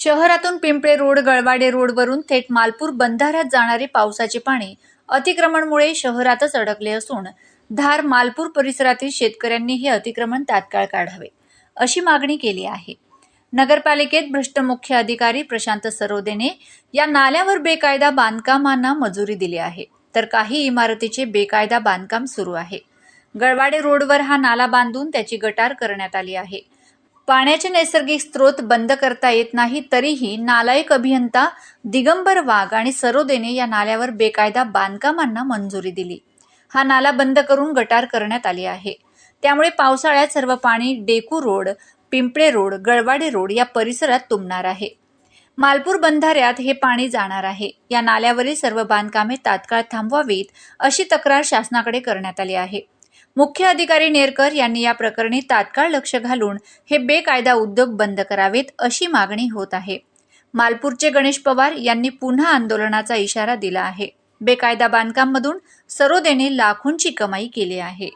शहरातून पिंपळे रोड गळवाडे रोडवरून थेट मालपूर बंधाऱ्यात जाणारे पावसाचे पाणी अतिक्रमणमुळे शहरातच अडकले असून धार मालपूर परिसरातील शेतकऱ्यांनी हे अतिक्रमण तात्काळ काढावे अशी मागणी केली आहे. नगरपालिकेत भ्रष्ट मुख्य अधिकारी प्रशांत सरोदेने या नाल्यावर बेकायदा बांधकामांना मंजुरी दिली आहे तर काही इमारतीचे बेकायदा बांधकाम सुरू आहे. गळवाडे रोडवर हा नाला बांधून त्याची गटार करण्यात आली आहे. पाण्याचे नैसर्गिक स्रोत बंद करता येत नाही तरीही नालायक अभियंता दिगंबर वाघ आणि सरोदेने या नाल्यावर बेकायदा बांधकामांना मंजुरी दिली. हा नाला बंद करून गटार करण्यात आली आहे. त्यामुळे पावसाळ्यात सर्व पाणी Deku road Pimple road Galwade road या परिसरात तुंबणार आहे. मालपूर बंधाऱ्यात हे पाणी जाणार आहे. या नाल्यावरील सर्व बांधकामे तात्काळ थांबवावीत अशी तक्रार शासनाकडे करण्यात आली आहे. मुख्य अधिकारी नेरकर यांनी या प्रकरणी तात्काळ लक्ष घालून हे बेकायदा उद्योग बंद करावेत अशी मागणी होत आहे. मालपूरचे गणेश पवार यांनी पुन्हा आंदोलनाचा इशारा दिला आहे. बेकायदा बांधकाममधून सरोदेने लाखोंची कमाई केली आहे.